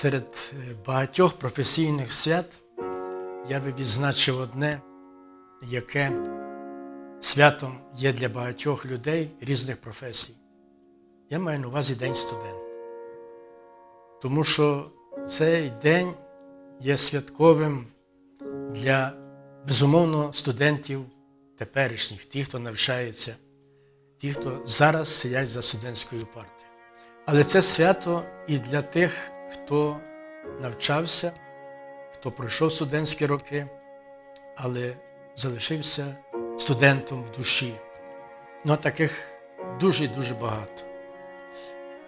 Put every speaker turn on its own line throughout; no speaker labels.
Серед е, багатьох професійних свят я би відзначив одне, яке святом є для багатьох людей різних професій. Я маю на увазі День студента. Тому що цей день є святковим для, безумовно, студентів теперішніх, тих, хто навчається, ті, хто зараз сидять за студентською партією. Але це свято і для тих, хто навчався, хто пройшов студентські роки, але залишився студентом в душі. Ну, таких дуже і дуже багато.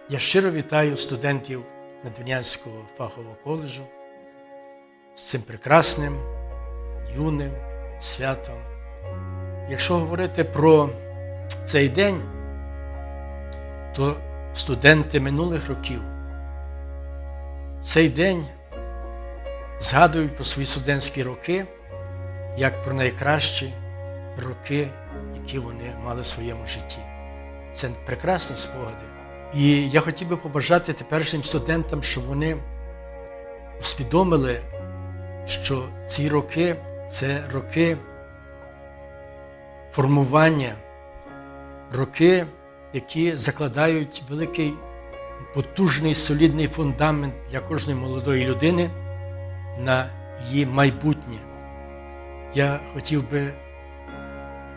Я щиро вітаю студентів Надвірнянського фахового коледжу з цим прекрасним, юним святом. Якщо говорити про цей день, то студенти минулих років цей день згадують про свої студентські роки як про найкращі роки, які вони мали в своєму житті. Це прекрасні спогади. І я хотів би побажати теперішнім студентам, щоб вони усвідомили, що ці роки це роки формування, роки, які закладають великий потужний солідний фундамент для кожної молодої людини на її майбутнє. Я хотів би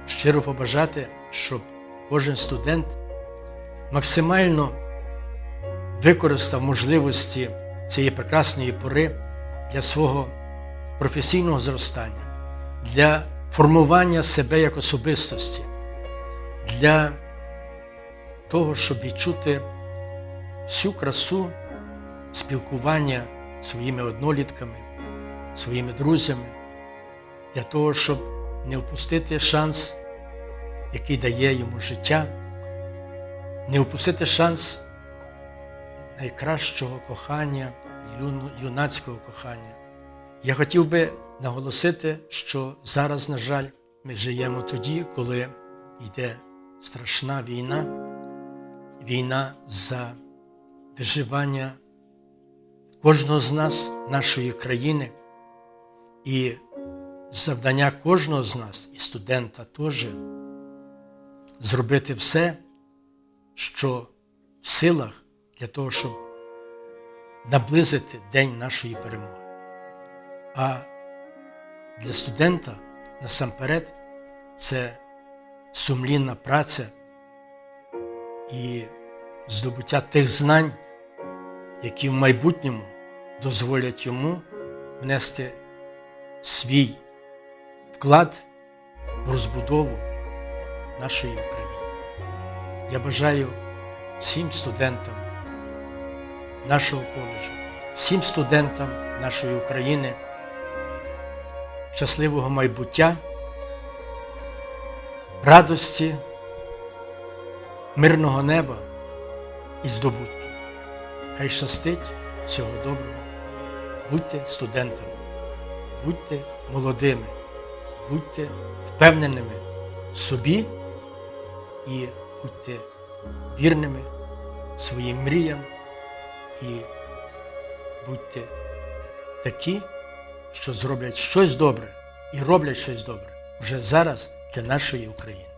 щиро побажати, щоб кожен студент максимально використав можливості цієї прекрасної пори для свого професійного зростання, для формування себе як особистості, для того, щоб відчути всю красу спілкування своїми однолітками, своїми друзями, для того, щоб не впустити шанс, який дає йому життя, не впустити шанс найкращого кохання, юнацького кохання. Я хотів би наголосити, що зараз, на жаль, ми живемо тоді, коли йде страшна війна, війна за виживання кожного з нас, нашої країни, і завдання кожного з нас, і студента теж, зробити все, що в силах для того, щоб наблизити день нашої перемоги. А для студента насамперед це сумлінна праця і здобуття тих знань, які в майбутньому дозволять йому внести свій вклад в розбудову нашої України. Я бажаю всім студентам нашого коледжу, всім студентам нашої України щасливого майбуття, радості, мирного неба і здобутків. Хай щастить всього доброго. Будьте студентами, будьте молодими, будьте впевненими в собі і будьте вірними своїм мріям і будьте такі, що зроблять щось добре і роблять щось добре вже зараз для нашої України.